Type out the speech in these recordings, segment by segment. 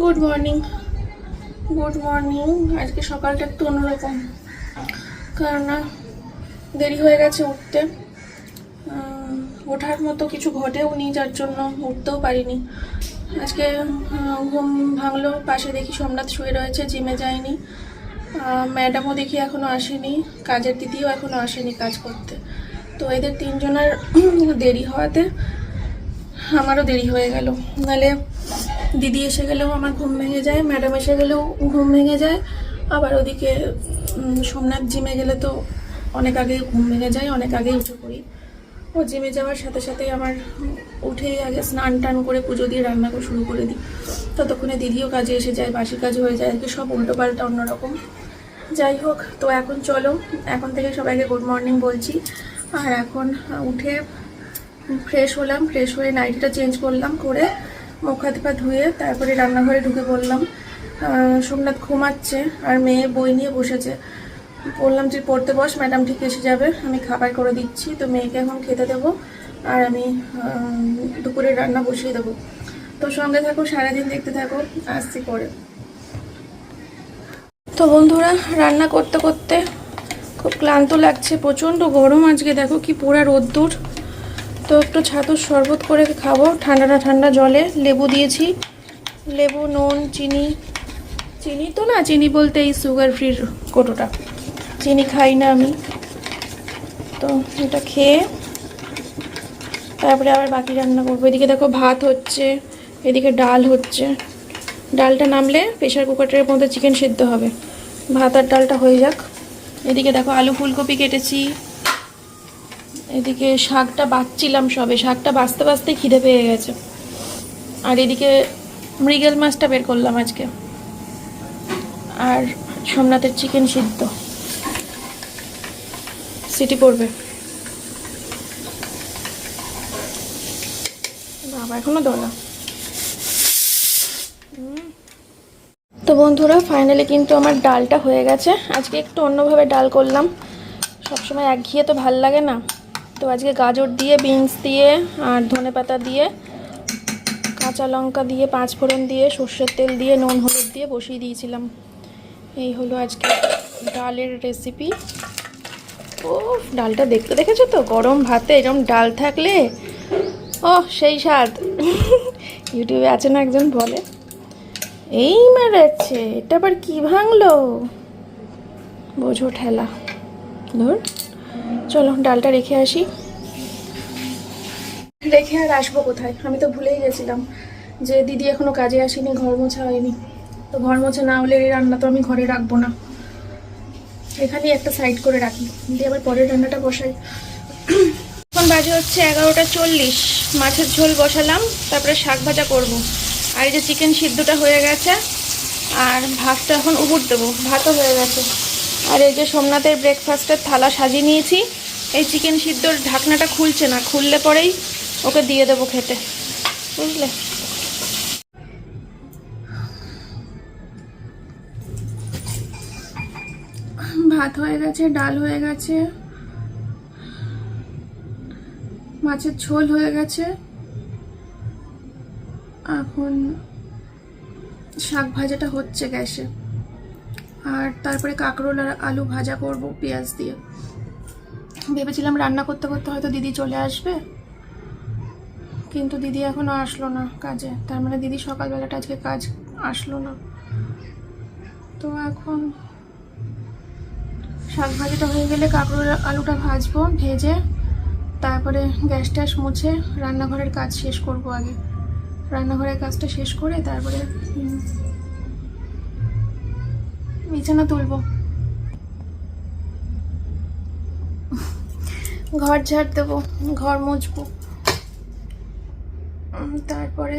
Good morning good morning আজকে সকালটা একটু অন্যরকম। কারণ না, দেরি হয়ে গেছে উঠতে। ওঠার মতো কিছু ঘটেও নি, যার জন্য উঠতেও পারিনি। আজকে ঘুম ভাঙলো, পাশে দেখি সোমনাথ শুয়ে রয়েছে জিমে যায়নি। ম্যাডামও দেখি এখনও আসেনি, কাজের দিদিও এখনও আসেনি কাজ করতে। তো এদের তিনজনের দেরি হওয়াতে আমারও দেরি হয়ে গেল। নাহলে দিদি এসে গেলেও আমার ঘুম ভেঙে যায়, ম্যাডাম এসে গেলেও ঘুম ভেঙে যায়। আবার ওদিকে সোমনাথ জিমে গেলে তো অনেক আগে ঘুম ভেঙে যায়, অনেক আগেই উঠে পড়ি। ও জিমে যাওয়ার সাথে সাথে আমার উঠেই আগে স্নান টান করে পুজো দিয়ে রান্না করে শুরু করে দিই। ততক্ষণে দিদিও কাজে এসে যায়, বাসি কাজ হয়ে যায়, আজকে সব উল্টো পাল্টা অন্যরকম। যাই হোক, তো এখন চলো, এখন থেকে সবাইকে গুড মর্নিং বলছি। আর এখন উঠে ফ্রেশ হলাম ফ্রেশ হয়ে নাইটিটা চেঞ্জ করলাম করে মুখ হাত পা ধুয়ে তারপরে রান্নাঘরে ঢুকে পড়লাম। সোমনাথ ঘুমাচ্ছে আর মেয়ে বই নিয়ে বসেছে। বললাম যে পড়তে বস ম্যাডাম ঠিক এসে যাবে। আমি খাবার করে দিচ্ছি তো মেয়েকে এখন খেতে দেবো আর আমি আহ, দুপুরের রান্না বসিয়ে দেবো। তো সঙ্গে থাকো সারাদিন দেখতে থাকো আসছি পরে। তো বন্ধুরা রান্না করতে করতে খুব ক্লান্ত লাগছে প্রচণ্ড গরম আজকে। দেখো কি পোড়া রোদ্দুর। তো একটু ছাতুর শরবত করে খাব। ঠান্ডা না ঠান্ডা জলে। লেবু দিয়েছি। লেবু, নুন, চিনি। চিনি তো না, চিনি বলতে এই সুগার ফ্রির কোটোটা। চিনি খাই না আমি। তো এটা খেয়ে তারপরে আবার বাকি রান্না করব। এদিকে দেখো ভাত হচ্ছে, এদিকে ডাল হচ্ছে। ডালটা নামলে প্রেশার কুকারের মধ্যে চিকেন সিদ্ধ হবে। ভাত আর ডালটা হয়ে যাক। এদিকে দেখো আলু ফুলকপি কেটেছি। এদিকে শাকটা বাচ্ছিলাম সবে, শাকটা বাঁচতে বাঁচতে খিদে পেয়ে গেছে। আর এদিকে মৃগেল মাছটা বের করলাম আজকে। আর সোমনাথের চিকেন সিদ্ধ। সিটি পড়বে। বাবা, এখনও তো বন্ধুরা ফাইনালি কিন্তু আমার ডালটা হয়ে গেছে। আজকে একটু অন্যভাবে ডাল করলাম। সবসময় একঘিয়ে তো ভালো লাগে না। তো আজকে গাজর দিয়ে বিনস দিয়ে আর ধনে পাতা দিয়ে, কাঁচা লঙ্কা দিয়ে, পাঁচ ফোড়ন দিয়ে, সর্ষের তেল দিয়ে, নুন হলুদ দিয়ে বসিয়ে দিয়েছিলাম। এই হলো আজকে ডালের রেসিপি ও ডালটা দেখতে দেখেছ তো? গরম ভাতে এরকম ডাল থাকলে ও সেই স্বাদ। ইউটিউবে আছে না একজন বলে। এই মেরেছে এটা আবার কি ভাঙলো? বোঝো ঠেলা। ধর। চলো, ডালটা রেখে আসি। রেখে আর আসব কোথায়? আমি তো ভুলেই গেছিলাম যে দিদি এখনও কাজে আসেনি, ঘর মোছা হয়নি। তো ঘর মোছা না হলে এই রান্না তো আমি ঘরে রাখব না। এখানেই একটা সাইড করে রাখি, দিয়ে আবার পরের রান্নাটা বসাই। এখন বাজে হচ্ছে এগারোটা চল্লিশ। মাছের ঝোল বসালাম, তারপরে শাক ভাজা করব। আর এই যে চিকেন সিদ্ধটা হয়ে গেছে, আর ভাতটা এখন উবুর দেবো। ভাতও হয়ে গেছে। আর এই যে সোমনাথের ব্রেকফাস্টের থালা সাজিয়ে নিয়েছি, এই চিকেন সিদ্ধর ঢাকনাটা খুলছে না, খুললে পরেই ওকে দিয়ে দেবো খেতে, বুঝলে? ভাত হয়ে গেছে, ডাল হয়ে গেছে, মাছের ঝোল হয়ে গেছে। এখন শাক ভাজাটা হচ্ছে গ্যাসে। আর তারপরে কাঁকরোল আর আলু ভাজা করব পেঁয়াজ দিয়ে। ভেবেছিলাম রান্না করতে করতে হয়তো দিদি চলে আসবে। কিন্তু দিদি এখনও আসলো না কাজে। তার মানে দিদি সকালবেলাটা আজকে কাজ আসলো না। তো এখন শাক ভাজাটা হয়ে গেলে কাঁকরোল আলুটা ভাজবো, ভেজে তারপরে গ্যাস ট্যাস মুছে রান্নাঘরের কাজ শেষ করব আগে। রান্নাঘরের কাজটা শেষ করে তারপরে বিছানা তুলবো। ঘর ঝাড় দেবো, ঘর মুছবো। তারপরে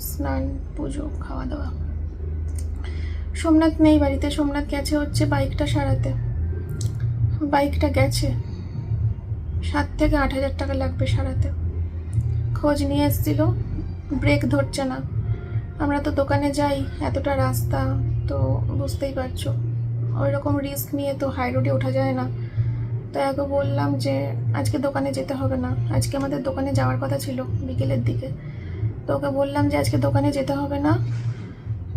স্নান, পুজো খাওয়া দাওয়া সোমনাথ নেই বাড়িতে, সোমনাথ গেছে হচ্ছে বাইকটা সারাতে। বাইকটা গেছে। সাত থেকে আট হাজার টাকা লাগবে সারাতে। খোঁজ নিয়ে এসেছিল, ব্রেক ধরছে না। আমরা তো দোকানে যাই, এতটা রাস্তা। তো বুঝতেই পারছ। ওই রকম রিস্ক নিয়ে তো হাই রোডে ওঠা যায় না। তো একে বললাম যে, আজকে দোকানে যেতে হবে না। আজকে আমাদের দোকানে যাওয়ার কথা ছিল বিকেলের দিকে। তো ওকে বললাম যে, আজকে দোকানে যেতে হবে না।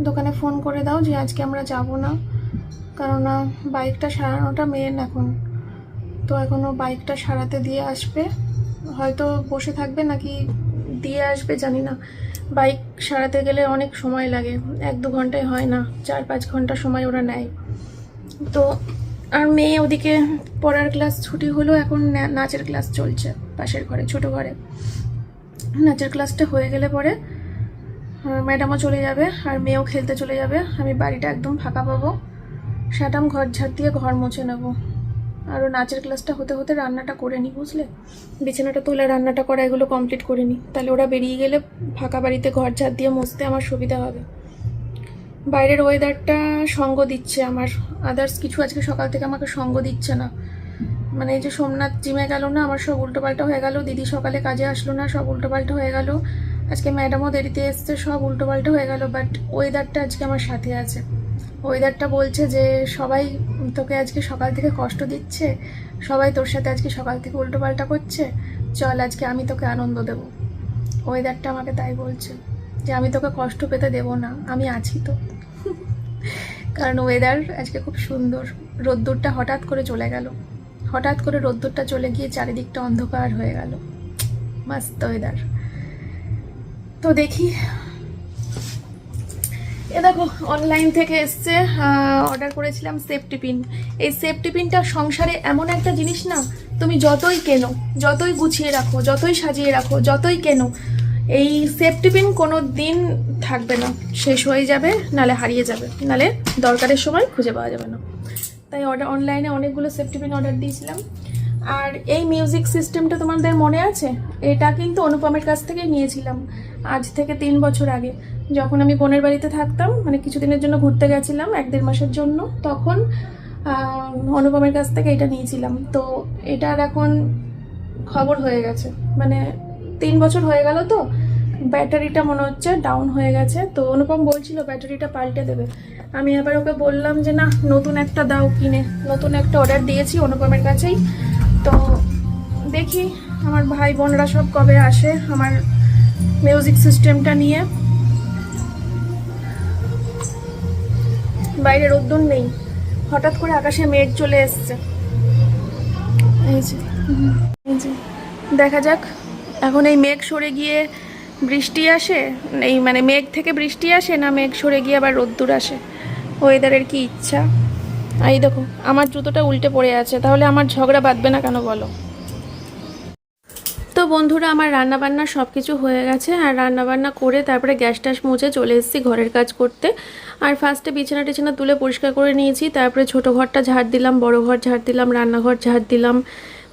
দোকানে ফোন করে দাও যে, আজকে আমরা যাব না। কেননা বাইকটা সারানোটা মেন এখন। তো এখনও বাইকটা সারাতে দিয়ে আসবে। হয়তো বসে থাকবে নাকি দিয়ে আসবে জানি না। বাইক সারাতে গেলে অনেক সময় লাগে। এক দু ঘন্টায় হয় না, চার পাঁচ ঘণ্টা সময় ওরা নেয়। তো আর মেয়ে ওদিকে পড়ার ক্লাস ছুটি হলো এখন নাচের ক্লাস চলছে পাশের ঘরে, ছোট ঘরে। নাচের ক্লাসটা হয়ে গেলে পরে ম্যাডামও চলে যাবে আর মেয়েও খেলতে চলে যাবে। আমি বাড়িটা একদম ফাঁকা পাবো। স্যাটাম ঘর ঝাড় দিয়ে ঘর মুছে নেব। আর ও নাচের ক্লাসটা হতে হতে রান্নাটা করে নিই বুঝলে? বিছানাটা তোলা রান্নাটা করা, এগুলো কমপ্লিট করে নিই তাহলে ওরা বেরিয়ে গেলে ফাঁকা বাড়িতে ঘর ঝাড় দিয়ে মুছতে আমার সুবিধা হবে। বাইরের ওয়েদারটা সঙ্গ দিচ্ছে আমার। আদার্স কিছু আজকে সকাল থেকে আমাকে সঙ্গ দিচ্ছে না। মানে এই যে সোমনাথ জিমে গেল না, আমার সব উল্টোপাল্টা হয়ে গেল। দিদি সকালে কাজে আসলো না, সব উল্টোপাল্টা হয়ে গেল। আজকে ম্যাডামও দেরিতে এসছে, সব উল্টোপাল্টা হয়ে গেল বাট ওয়েদারটা আজকে আমার সাথে আছে। ওয়েদারটা বলছে যে সবাই তোকে আজকে সকাল থেকে কষ্ট দিচ্ছে, সবাই তোর সাথে আজকে সকাল থেকে উল্টোপাল্টা করছে, চল আজকে আমি তোকে আনন্দ দেবো। ওয়েদারটা আমাকে তাই বলছে যে আমি তোকে কষ্ট পেতে দেবো না, আমি আছি তো। কারণ ওয়েদার আজকে খুব সুন্দর, রোদ্দুরটা হঠাৎ করে চলে গেল। হঠাৎ করে রোদ্দুরটা চলে গিয়ে চারিদিকটা অন্ধকার হয়ে গেল। মাস্ত ওয়েদার। তো দেখি এ দেখো অনলাইন থেকে এসছে অর্ডার করেছিলাম সেফটি পিন এই সেফটি পিনটা সংসারে এমন একটা জিনিস না, তুমি যতই কেনো, যতই গুছিয়ে রাখো, যতই সাজিয়ে রাখো, যতই কেনো, এই সেফটি পিন কোনো দিন থাকবে না। শেষ হয়ে যাবে, নালে হারিয়ে যাবে, নালে দরকারের সময় খুঁজে পাওয়া যাবে না। তাই অর্ডার অনলাইনে অনেকগুলো সেফটি পিন অর্ডার দিয়েছিলাম। আর এই মিউজিক সিস্টেমটা তোমাদের মনে আছে? এটা কিন্তু অনুপমের কাছ থেকে নিয়েছিলাম, আজ থেকে তিন বছর আগে। যখন আমি বোনের বাড়িতে থাকতাম মানে কিছুদিনের জন্য ঘুরতে গেছিলাম, এক দেড় মাসের জন্য, তখন অনুপমের কাছ থেকে এটা নিয়েছিলাম। তো এটার এখন খবর হয়ে গেছে। মানে তিন বছর হয়ে গেল তো, ব্যাটারিটা মনে হচ্ছে ডাউন হয়ে গেছে। তো অনুপম বলছিল ব্যাটারিটা পাল্টে দেবে। আমি আবার ওকে বললাম যে, না, নতুন একটা দাও কিনে। নতুন একটা অর্ডার দিয়েছি অনুপমের কাছেই। তো দেখি আমার ভাই বোনরা সব কবে আসে আমার মিউজিক সিস্টেমটা নিয়ে। বাইরে রোদ্দুর নেই। হঠাৎ করে আকাশে মেঘ চলে এসছে। এই যে যে, দেখা যাক। এখন এই মেঘ সরে গিয়ে বৃষ্টি আসে? এই মানে মেঘ থেকে বৃষ্টি আসে না মেঘ সরে গিয়ে আবার রোদ্দুর আসে? ওয়েদারের কি ইচ্ছা? এই দেখো, আমার জুতোটা উল্টে পড়ে আছে, তাহলে আমার ঝগড়া বাঁধবে না কেন বলো? তো বন্ধুরা, আমার রান্না বান্না সব কিছু হয়ে গেছে, আর রান্নাবান্না করে তারপরে গ্যাস ট্যাস মুছে চলে এসেছি ঘরের কাজ করতে। আর ফার্স্টে বিছানা টিছানা তুলে পরিষ্কার করে নিয়েছি, তারপরে ছোট ঘরটা ঝাড় দিলাম, বড় ঘর ঝাড় দিলাম, রান্নাঘর ঝাড় দিলাম।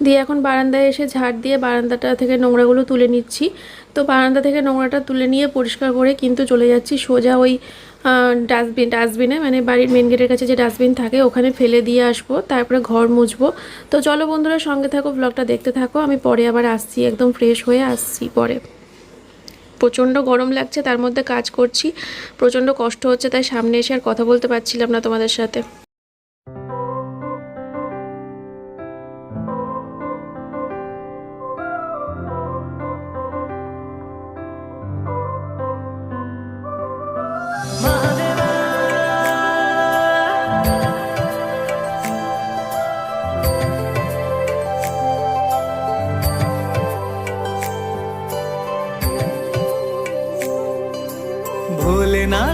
দিয়ে এখন বারান্দায় এসে ঝাড় দিয়ে বারান্দাটা থেকে নোংরাগুলো তুলে নিচ্ছি। তো বারান্দা থেকে নোংরাটা তুলে নিয়ে পরিষ্কার করে কিন্তু চলে যাচ্ছি সোজা ওই ডাস্টবিন ডাস্টবিনে মানে বাড়ির মেন গেটের কাছে যে ডাস্টবিন থাকে, ওখানে ফেলে দিয়ে আসব, তারপরে ঘর মুছবো। তো চলো বন্ধুরা, সঙ্গে থাকো ব্লগটা দেখতে থাকো। আমি পরে আবার আসছি, একদম ফ্রেশ হয়ে আসছি পরে। প্রচণ্ড গরম লাগছে, তার মধ্যে কাজ করছি। প্রচণ্ড কষ্ট হচ্ছে, তাই সামনে এসে আর কথা বলতে পারছিলাম না তোমাদের সাথে।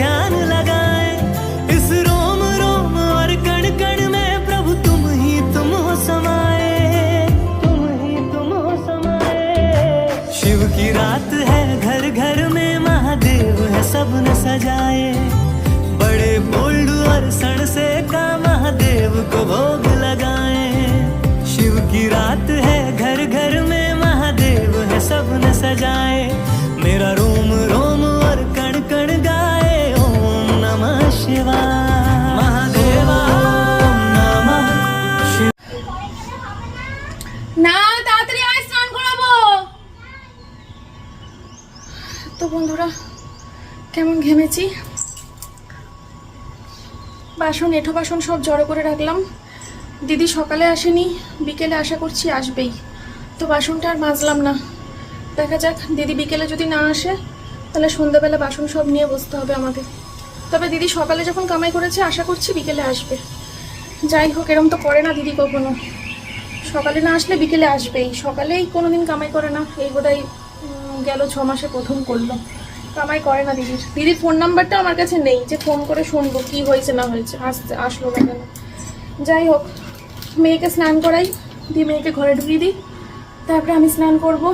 ध्यान लगाए। इस रोम रोम और कण कण में प्रभु तुम ही तुम हो समाए तुम ही तुम हो समाए शिव की रात है घर घर में, महादेव है सबने सजाए। बड़े बोल्ड और सण से का महादेव को भोग लगाए। शिव की रात है घर घर में, महादेव है सबने सजाए। मेरा रोम रोम বন্ধুরা, কেমন ঘেমেছি? বাসন, এঁঠো বাসন সব জড়ো করে রাখলাম। দিদি সকালে আসেনি, বিকেলে আশা করছি আসবেই। তো বাসনটা আর মাজলাম না। দেখা যাক, দিদি বিকেলে যদি না আসে, তাহলে সন্ধ্যাবেলা বাসন সব নিয়ে বসতে হবে আমাকে। তবে দিদি সকালে যখন কামাই করেছে, আশা করছি বিকেলে আসবে। যাই হোক, এরম তো করে না দিদি কখনো। সকালে না আসলে বিকেলে আসবেই। সকালেই কোনোদিন কামাই করে না, এই বোধহয় গেল, ছ মাসে প্রথম করল। তো আমায় করে না দিদির দিদির ফোন নাম্বারটা আমার কাছে নেই, যে ফোন করে শুনব, কি হয়েছে, না হয়েছে, আসতে, আসলো না কেন? যাই হোক, মেয়েকে স্নান করাই, দিয়ে মেয়েকে ঘরে ঢুকিয়ে দিই। তারপরে আমি স্নান করব।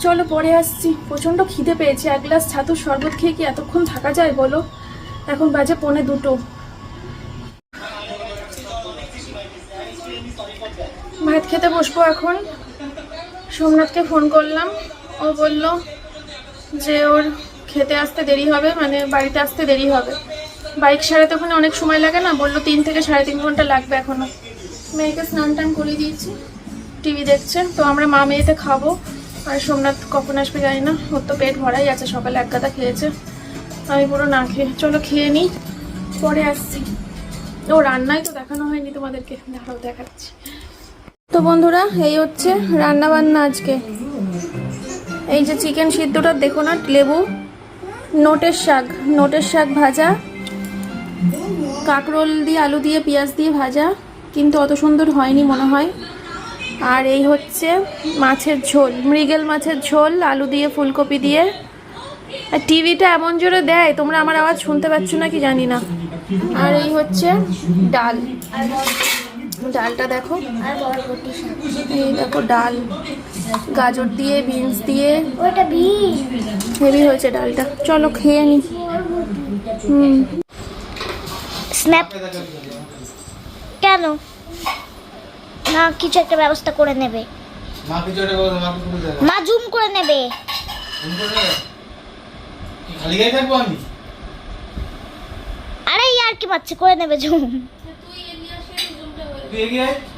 চলো, পরে আসছি। প্রচণ্ড খিদে পেয়েছি। এক গ্লাস ছাতুর শরবত খেয়ে কি এতক্ষণ থাকা যায় বলো? এখন বাজে পৌনে দুটো। ভাত খেতে বসবো এখন। সোমনাথকে ফোন করলাম। ও বলল যে ওর খেতে আসতে দেরি হবে মানে বাড়িতে আসতে দেরি হবে। বাইক সারাতে ওখানে অনেক সময় লাগে না, বলল তিন থেকে সাড়ে তিন ঘণ্টা লাগবে এখনও। মেয়েকে স্নান টান করে দিয়েছি, টিভি দেখছে, তো আমরা মা মেয়েতে খাব। আর সোমনাথ কখন আসবে জানি না, ওর তো পেট ভরাই আছে, সকালে এক গাদা খেয়েছে। আমি পুরো না, খেয়ে, চলো খেয়ে নিই, পরে আসছি। ও রান্নাই তো দেখানো হয়নি তোমাদেরকে দেখাও দেখাচ্ছি। তো বন্ধুরা, এই হচ্ছে রান্না বান্না আজকে। এই যে চিকেন সিদ্ধটা, দেখো না, লেবু, নোটের শাক নোটের শাক ভাজা, কাঁকরোল দিয়ে, আলু দিয়ে, পেঁয়াজ দিয়ে ভাজা, কিন্তু অত সুন্দর হয়নি মনে হয়। আর এই হচ্ছে মাছের ঝোল, মৃগেল মাছের ঝোল, আলু দিয়ে, ফুলকপি দিয়ে। আর টিভিটা এমন জোরে দেয়, তোমরা আমার আওয়াজ শুনতে পাচ্ছ না কি জানি না। আর এই হচ্ছে ডাল। ডালটা দেখো। এই দেখো, ডাল। গাজর দিয়ে বিনস দিয়ে। হেভি হয়েছে ডালটা। চলো খেয়ে নি। হুম। স্ন্যাপ কেন? না কিছু একটা ব্যবস্থা করে নেবে। মা জুম করে নেবে। খালি গায়ে থাকব আমি? আরে ইয়ার কি পাচ্ছে? করে নেবে জুম তুই এগিয়ে আয়। আচ্ছা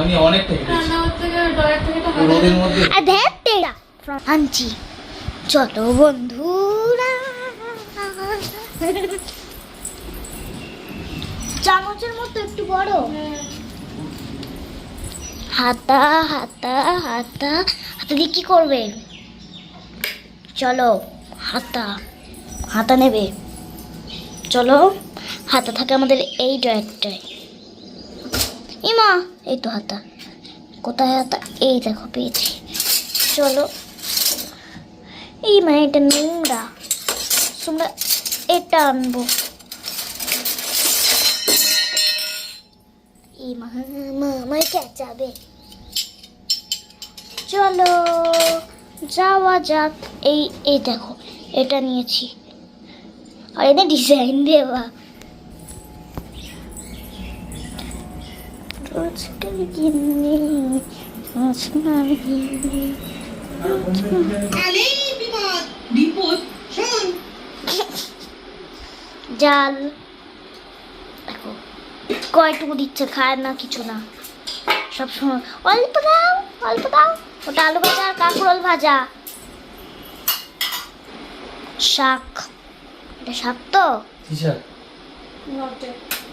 আমি অনেকটা হেঁটেছি। রোদের মধ্যে আর ধ্যাত তেরা আনছি। চলো বন্ধুরা চামচের মতো একটু বড়। হাতা হাতা হাতা। হাতা দিয়ে কি করবে? চলো হাতা। হাতা নেবে। চলো। হাতা থাকে আমাদের এই ড্রয়ারটায়। ইমা, এই তো হাতা কোথায় হাতা এই দেখো, পেয়েছি। চলো। এই মানে এটা নোংরা। তোমরা এটা আনব। মা চলো, যাওয়া যাক। এই এই দেখো, এটা নিয়েছি। আর এটা ডিজাইন দেওয়া। রোজকার গিন্নি রোজকার গিন্নি জাল। দেখো কয়টুকু দিচ্ছে খায় না কিছু না। সব সময় অল্প দাও অল্প দাও। ওটা আলু ভাজা আর কাঁকরোল ভাজা। শাক। এটা শাক তো? কি শাক?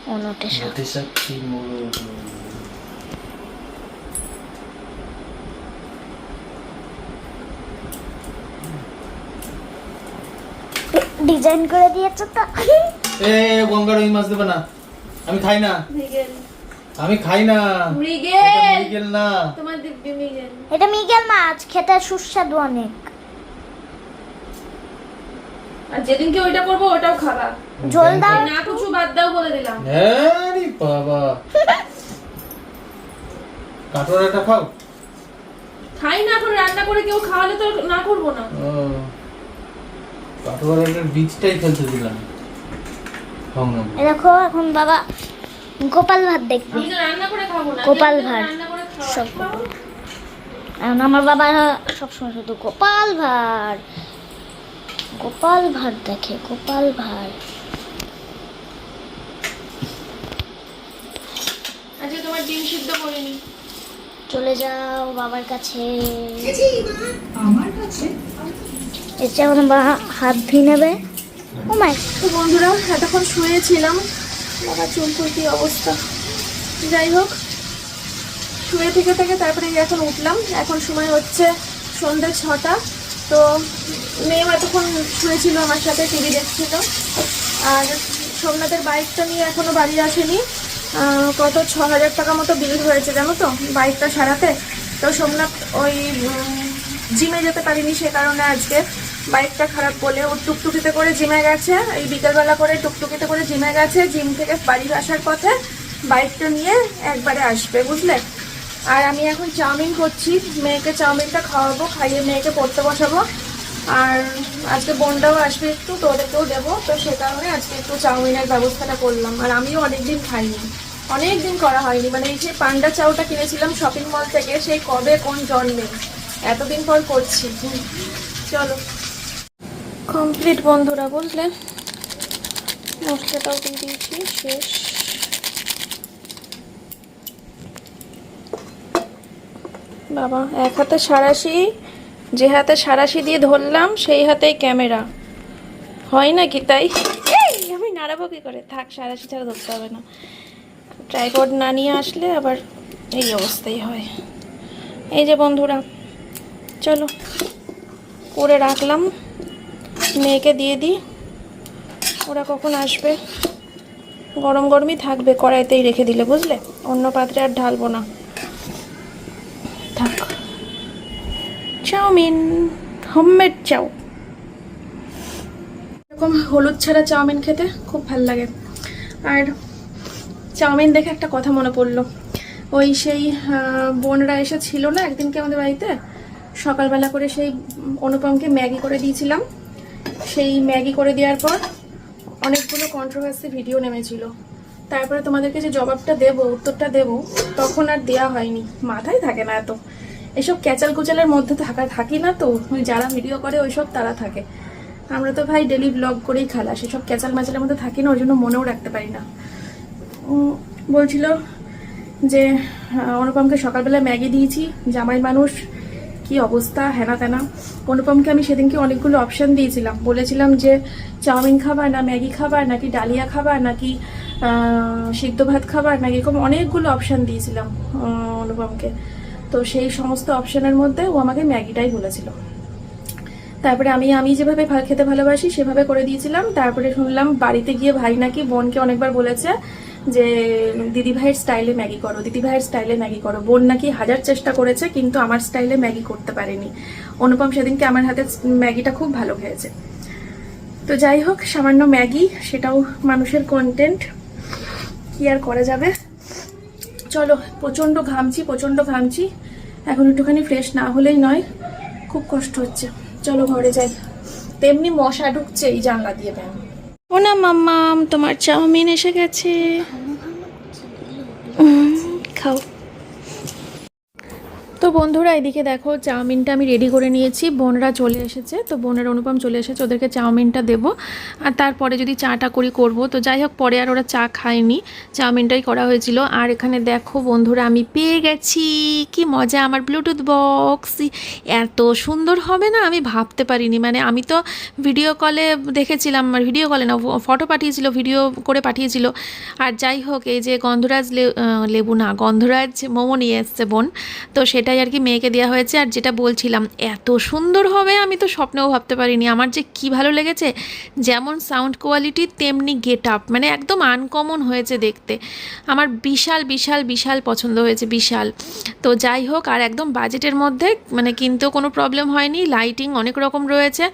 ও নোটে শাক। শাক কি মূলো? ডিজাইন করে দিয়েছ তো। এ গঙ্গার ওই মাছ দেবে না। আমি খাই না। আমি খাই না। এটা মৃগেল মৃগেল না। তোমার দিব্যি মৃগেল। এটা মিগেল মাছ খেতে সুস্বাদু অনেক। আর যেদিনকে ওইটা করব ওটাও খাবা ঝোল দাও। না কিছু বাদ দাও বলে দিলাম। হ্যাঁ রে বাবা কাটোরাটা খাও? খাই না এখন রান্না করে কেউ খাওয়ালে তো না করব না। কাঠগোলাপের হ্যাঁ, হ্যাঁ। দেখো এখন বাবা গোপাল ভাত দেখবে। গোপাল ভাত। সব এখন আমার বাবা সবসময় শুধু গোপাল ভাট গোপাল ভাট দেখে গোপাল ভাট আচ্ছা তোমার চলে যাও বাবার কাছে। আমার কাছে? এসে এখন হাত ধুয়ে নেবে। ও মাই। তো বন্ধুরা, এতক্ষণ শুয়েছিলাম। বাবা চুলকুর কি অবস্থা? যাই হোক, শুয়ে থেকে থেকে তারপরে এখন উঠলাম। এখন সময় হচ্ছে সন্ধ্যে ছটা। তো মেয়েও এতক্ষণ শুয়েছিল আমার সাথে, টিভি দেখছিল। আর সোমনাথের বাইকটা নিয়ে এখনও বাড়ি আসেনি। কত, ছ হাজার টাকা মতো বিল হয়েছে, জানো তো? বাইকটা সারাতে। তো সোমনাথ ওই জিমে যেতে পারিনি সে কারণে আজকে বাইকটা খারাপ বলে ও টুকটুকিতে করে জিমে গেছে। এই বিকেলবেলা করে টুকটুকিতে করে জিমে গেছে। জিম থেকে বাড়ি আসার পথে বাইকটা নিয়ে একবারে আসবে, বুঝলে? আর আমি এখন চাউমিন করছি। মেয়েকে চাউমিনটা খাওয়াবো, খাইয়ে মেয়েকে পড়তে বসাবো। আর আজকে বোনটাও আসবে একটু, তো ওদেরকেও দেবো। তো সে কারণে আজকে একটু চাউমিনের ব্যবস্থাটা করলাম। আর আমিও অনেকদিন খাইনি। অনেক দিন করা হয়নি। মানে এই যে পান্ডা চাউটা কিনেছিলাম শপিং মল থেকে সেই কবে কোন জন্মে? এতদিন পর করছি। চলো। কমপ্লিট বন্ধুরা, বুঝলে? মশলাটাও দিয়ে দিয়েছি, শেষ। বাবা, এক হাতে সারাশি, যে হাতে সারাশি দিয়ে ধরলাম, সেই হাতেই ক্যামেরা। হয় না কি তাই আমি নাড়াবো কি করে? থাক, সারাশি ছাড়া ধরতে হবে না। ট্রাইপড না নিয়ে আসলে আবার এই অবস্থাই হয়। এই যে বন্ধুরা চলো, করে রাখলাম। মেয়েকে দিয়ে দিই। ওরা কখন আসবে? গরম গরমই থাকবে, কড়াইতেই রেখে দিলে, বুঝলে? অন্য পাত্রে আর ঢালবো না। থাক। Chow mein homemade chow. এরকম হলুদ ছাড়া চাউমিন খেতে খুব ভালো লাগে। আর চাউমিন দেখে একটা কথা মনে পড়ল। ওই সেই বোনরা এসেছিল না একদিনকে আমাদের বাড়িতে? সকালবেলা করে সেই অনুপমকে ম্যাগি করে দিয়েছিলাম। সেই ম্যাগি করে দেওয়ার পর অনেকগুলো কন্ট্রোভার্সি ভিডিও নেমেছিল। তারপরে তোমাদেরকে যে জবাবটা দেবো, উত্তরটা দেবো, তখন আর দেয়া হয়নি। মাথায় থাকে না এত। এসব ক্যাচাল কুচালের মধ্যে থাকা, থাকি না তো? যারা ভিডিও করে, ওইসব তারা থাকে। আমরা তো ভাই ডেলি ব্লগ করেই খালা। সেসব ক্যাচাল ম্যাচালের মধ্যে থাকি না, ওই জন্য মনেও রাখতে পারি না। বলছিল যে অনুপমকে সকালবেলা ম্যাগি দিয়েছি, জামাই মানুষ কি অবস্থা, হেনা তেনা। অনুপমকে আমি সেদিনকে অনেকগুলো অপশন দিয়েছিলাম। বলেছিলাম যে চাউমিন খাবার না, ম্যাগি খাবার, নাকি ডালিয়া খাবার, নাকি সিদ্ধ ভাত খাবার, নাকি এরকম অনেকগুলো অপশন দিয়েছিলাম অনুপমকে তো সেই সমস্ত অপশানের মধ্যে ও আমাকে ম্যাগিটাই বলেছিল। তারপরে আমি আমি যেভাবে খেতে ভালোবাসি সেভাবে করে দিয়েছিলাম। তারপরে শুনলাম বাড়িতে গিয়ে ভাই নাকি বোনকে অনেকবার বলেছে যে দিদি ভাইয়ের স্টাইলে ম্যাগি করো দিদি ভাইয়ের স্টাইলে ম্যাগি করো। বোন নাকি হাজার চেষ্টা করেছে, কিন্তু আমার স্টাইলে ম্যাগি করতে পারেনি। অনুপম সেদিনকে আমার হাতে ম্যাগিটা খুব ভালো খেয়েছে। তো যাই হোক, সামান্য ম্যাগি, সেটাও মানুষের কন্টেন্ট কি আর করা যাবে? চলো, প্রচণ্ড ঘামছি প্রচণ্ড ঘামছি। এখন একটুখানি ফ্রেশ না হলেই নয়, খুব কষ্ট হচ্ছে। চলো ঘরে যাই। তেমনি মশা ঢুকছে এই জানলা দিয়ে, ম্যাম। ও না মাম্মাম তোমার চাউমিন এসে গেছে। খাও। তো বন্ধুরা, এদিকে দেখো চাউমিনটা আমি রেডি করে নিয়েছি। বোনরা চলে এসেছে, তো বোনের অনুপম চলে এসেছে, ওদেরকে চাউমিনটা দেব। আর তারপরে যদি চাটা করি করব, তো যাই হোক, পরে আর ওরা চা খায়নি। চাউমিনটাই করা হয়েছিল। আর এখানে দেখো বন্ধুরা, আমি পেয়ে গেছি। কি মজা, আমার ব্লুটুথ বক্স এত সুন্দর হবে না? আমি ভাবতে পারিনি। মানে আমি তো ভিডিও কলে দেখেছিলাম ভিডিও কলে না ফটো পাঠিয়েছিল ভিডিও করে পাঠিয়েছিল। আর যাই হোক, এই যে গন্ধরাজ লেবু না, গন্ধরাজ মোমো নিয়ে এসছে বোন। তো সেটাই আর কি মেয়েকে দেওয়া হয়েছে। আর যেটা বলছিলাম, এত সুন্দর হবে আমি তো স্বপ্নেও ভাবতে পারিনি। আমার যে কি ভালো লেগেছে, যেমন সাউন্ড কোয়ালিটি তেমনি গেট আপ মানে একদম আনকমন হয়েছে দেখতে। আমার বিশাল বিশাল বিশাল পছন্দ হয়েছে, বিশাল। তো যাই হোক, আর একদম বাজেটের মধ্যে মানে কিনতেও কোনো প্রবলেম হয়নি লাইটিং অনেক রকম রয়েছে,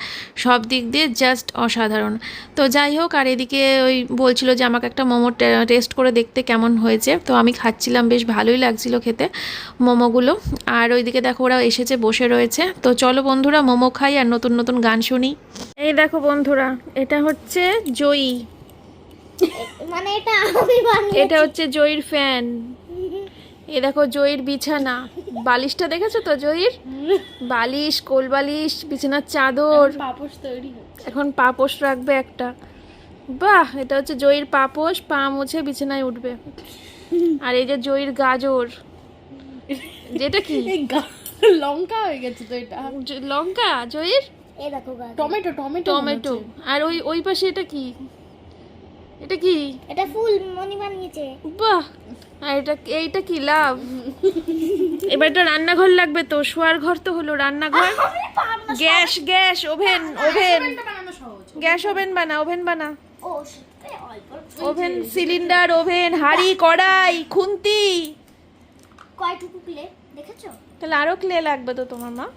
সব দিক দিয়ে জাস্ট অসাধারণ। তো যাই হোক, আর এদিকে ওই বলছিল যে আমাকে একটা মোমো টেস্ট করে দেখতে কেমন হয়েছে। তো আমি খাচ্ছিলাম, বেশ ভালোই লাগছিল খেতে, মোমোগুলো। আর ওইদিকে দেখো ওরা এসেছে বসে রয়েছে। তো চলো বন্ধুরা মোমো খাই আর নতুন নতুন গান শুনি। এই দেখো বন্ধুরা এটা হচ্ছে জয়ী। মানে এটা আমি বানিয়ে এটা হচ্ছে জয়ীর ফ্যান। এ দেখো জয়ীর বিছানা। বালিশটা দেখেছ তো জয়ীর? বালিশ কোল বালিশ বিছানার চাদর। পাপোশ তৈরি হচ্ছে। এখন পাপোশ রাখবে একটা। বাহ এটা হচ্ছে জয়ীর পাপোশ পা মুছে বিছানায় উঠবে। আর এই যে জয়ীর গাজর। যেটা কি? লঙ্কা হয়ে গেছে তো এটা। লঙ্কা জয়ীর? এই দেখো গাছ টমেটো টমেটো টমেটো। আর ওই ওই পাশে এটা কি? এটা কি? এটা ফুল মনি বানিয়েছে। বাহ! আর এটা এইটা কি লাভ? এবার এটা রান্নাঘর লাগবে তো শোয়ার ঘর তো হলো রান্নাঘর। Gas gas oven oven. Gas oven বানা ওভেন বানা। ও ওভেন সিলিন্ডার ওভেন হাঁড়ি কড়াই খুন্তি। কয়টুকু ক্লে দেখেছ? তাহলে আরও ক্লে লাগবে তো তোমার মা।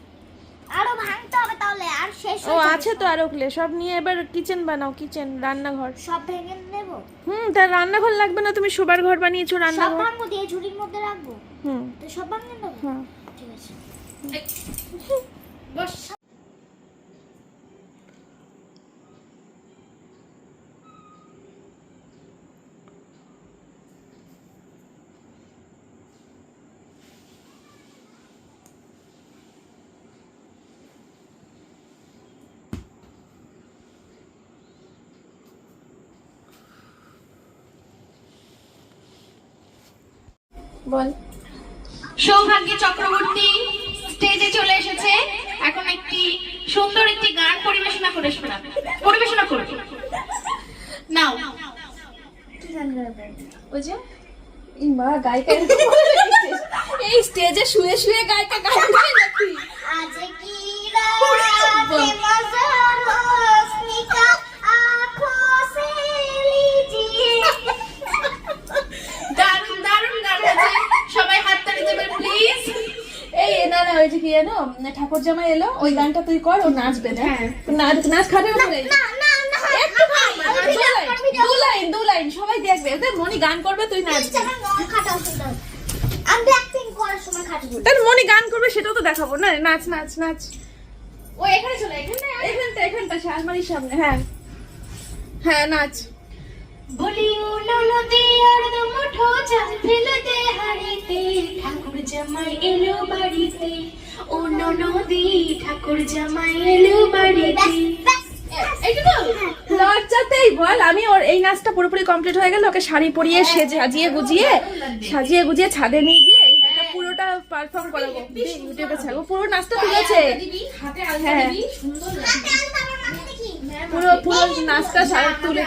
আরও ভাঙতে হবে তাহলে আর শেষ ও আছে তো আরও ক্লে সব নিয়ে এবার কিচেন বানাও কিচেন রান্নাঘর। সব ভেঙে নেব? হুম তাহলে রান্নাঘর লাগবে না তুমি শোবার ঘর বানিয়েছো রান্নাঘর। সব ভাঙবো দিয়ে ঝুড়ির মধ্যে রাখব? হুম। তো সব ভাঙে হ্যাঁ হুম। ঠিক আছে। বস। বল। সৌভাগ্য চক্রবর্তী স্টেজে চলে এসেছে। এখন একটি সুন্দর একটি গান পরিবেশনা করে শোনা। পরিবেশনা করবে নাও। ওই যে গায়িকা এই স্টেজে শুয়ে শুয়ে গায়িকা গাইতে নাকি? আজ কি রাত ওই যে কি জানো ঠাকুর জামাই এলো ওই গানটা তুই কর ও নাচবে না? নাচ নাচ খাবে না দু লাইন, দু লাইন সবাই দেখবে। ওদের মনি গান করবে তুই নাচবি। আমি অ্যাক্টিং করার সময় খাটি তার মনি গান করবে সেটাও তো দেখাবো। না নাচ নাচ নাচ। ও এখানে চলে এখানে? এখানটা এখানটা আলমারির সামনে হ্যাঁ। হ্যাঁ নাচ। বলি উলো নদী আর দুমুঠো চাল ফেলতে হাড়িতে ঠাকুর জামাই এলো বাড়িতে নদী ঠাকুর জামাই এলো বাড়িতে লজ্জাতেই বল আমি ওর এই নাচটা পুরোপুরি কমপ্লিট হয়ে গেল ওকে শাড়ি পরিয়ে সে সাজিয়ে গুজিয়ে সাজিয়ে গুজিয়ে ছাদে নিয়ে গিয়ে পুরোটা পারফর্ম করাবো। ইউটিউবে ছাড়বো। পুরো নাচটা তুলেছে হ্যাঁ। পুরো পুরো নাচটা তুলে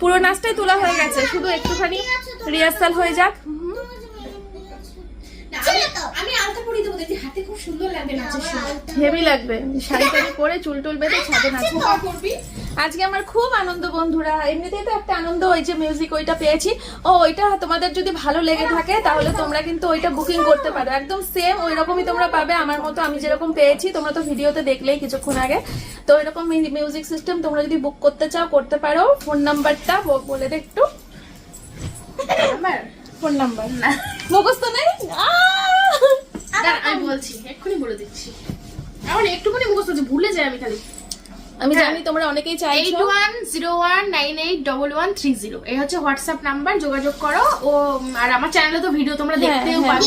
পুরো নাচটাই তোলা হয়ে গেছে। শুধু একটুখানি রিহার্সাল হয়ে যাক। না, আমি- আমি আলতা পরিয়ে দেবো দেখি হাতে খুব সুন্দর লাগবে হেভি লাগবে। শাড়ি টাড়ি পরে চুল টুল বেঁধে ছাদে নাচবো। করবি? আজকে আমার খুব আনন্দ বন্ধুরা। এমনিতেই তো একটা আনন্দ ওই যে মিউজিক ওইটা পেয়েছি। ও ওইটা তোমাদের যদি ভালো লেগে থাকে তাহলে তোমরা কিন্তু ওইটা বুকিং করতে পারো। একদম সেম ওই রকমই তোমরা পাবে। আমার মতো আমি যেরকম পেয়েছি তোমরা তো ভিডিওতে দেখলেই কিছুক্ষণ আগে। তো এরকম মিউজিক সিস্টেম তোমরা যদি বুক করতে চাও করতে পারো। ফোন নাম্বারটা বলে দে একটু। আমার? ফোন নাম্বার মুখস্থ নেই! আমি বলছি এক্ষুনি বলে দিচ্ছি। এখন একটুখানি মুখস্থ ভুলে যাই আমি খালি। আমি জানি তোমরা অনেকেই এইট চাইছো one zero one nine eight double one three zero এই হচ্ছে হোয়াটসঅ্যাপ নাম্বার যোগাযোগ করো। ও আর আমার চ্যানেলে তো ভিডিও তোমরা দেখতেও হ্যাঁ। পারো।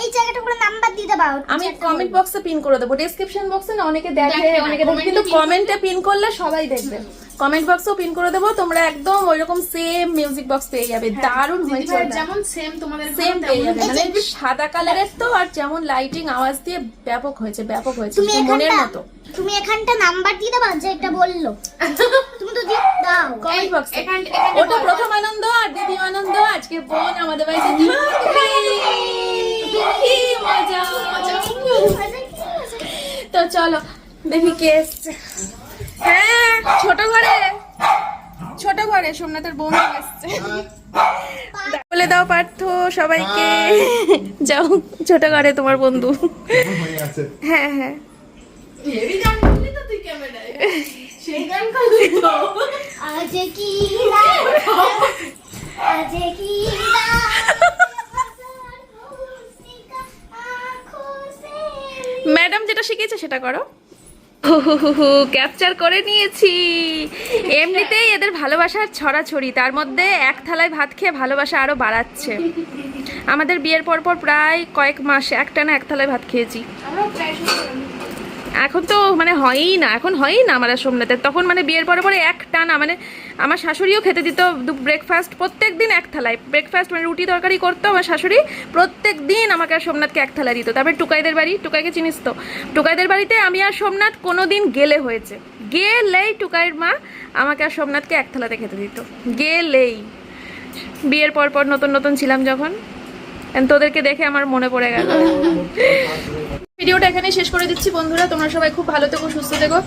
এই জায়গাটা পুরো নাম্বার দিয়ে দাও আমি কমেন্ট বক্সে পিন করে দেবো। ডেসক্রিপশন বক্সে না অনেকে দেখে অনেকে দেখে। কিন্তু কমেন্টে পিন করলে সবাই দেখবে। কমেন্ট বক্সেও পিন করে দেবো। তোমরা একদম ওইরকম সেম মিউজিক বক্স পেয়ে যাবে। দারুণ হয়েছে যেমন সেম তোমাদের সেম পেয়ে যাবে। মানে সাদা কালারের তো আর যেমন লাইটিং আওয়াজ দিয়ে ব্যাপক হয়েছে ব্যাপক হয়েছে। তুমি মনের মতো। তুমি এখানটা নাম্বার দিয়ে দাও যে এটা বলল। তুমি তো দিয়ে দাও। কমেন্ট বক্সে ওটা প্রথম আনন্দ আর দ্বিতীয় আনন্দ। আজকে বোন আমাদের বাড়িতে কি মজা। তো চলো দেখি কে এসছে। হ্যাঁ ছোট ঘরে। ছোট ঘরে সোমনাথের বোন এসছে। বলে দাও পার্থ সবাইকে। যাও ছোট ঘরে তোমার বন্ধু। হ্যাঁ হ্যাঁ। আজ কি আজ কি ম্যাডাম যেটা শিখিয়েছে সেটা করো। ক্যাপচার করে নিয়েছি। এমনিতেই এদের ভালোবাসার ছড়াছড়ি, তার মধ্যে এক থালায় ভাত খেয়ে ভালোবাসা আরও বাড়াচ্ছে। আমাদের বিয়ের পর পর প্রায় কয়েক মাস একটা না এক থালায় ভাত খেয়েছি। এখন তো মানে হয়ই না, এখন হয়ই না আমার সোমনাথের। তখন মানে বিয়ের পরে পরে এক টানা মানে আমার শাশুড়িও খেতে দিত ব্রেকফাস্ট প্রত্যেক দিন এক থালায়। ব্রেকফাস্ট মানে রুটি তরকারি করতো আমার শাশুড়ি প্রত্যেক দিন আমাকে আর সোমনাথকে এক থালা দিত। তারপরে টুকাইদের বাড়ি, টুকাইকে চিনিস তো? টুকাইদের বাড়িতে আমি আর সোমনাথ কোনো দিন গেলে হয়েছে। গেলেই টুকাইয়ের মা আমাকে আর সোমনাথকে এক থালাতে খেতে দিত। গেলেই। বিয়ের পর পর নতুন নতুন ছিলাম যখন। তোদেরকে দেখে আমার মনে পড়ে গেল। ভিডিওটা এখানে শেষ করে দিচ্ছি, বন্ধুরা। তোমরা সবাই খুব ভালো থেকো, সুস্থ থেকো।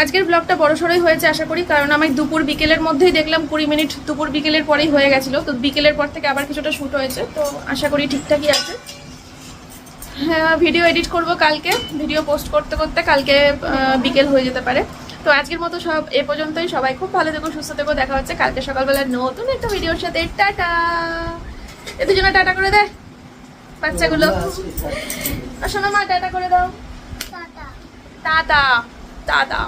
আজকের ব্লগটা বড় সড়ই হয়েছে, আশা করি, কারণ আমি দুপুর বিকেলের মধ্যেই দেখলাম কুড়ি মিনিট দুপুর বিকেলের পরেই হয়ে গেছিল। তো বিকেলের পর থেকে আবার কিছুটা শ্যুট হয়েছে, তো আশা করি ঠিকঠাকই আছে। হ্যাঁ ভিডিও এডিট করব কালকে ভিডিও পোস্ট করতে করতে কালকে বিকেল হয়ে যেতে পারে। তো আজকের মতো সব এ পর্যন্তই, সবাই খুব ভালো থেকো, সুস্থ থেকো, দেখা হচ্ছে কালকে সকালবেলা নতুন একটা ভিডিওর সাথে। টাটা! এ দুজনে টাটা করে দেয় বাচ্চাগুলো। শোনো মা টাটা করে দাও। Tata tata.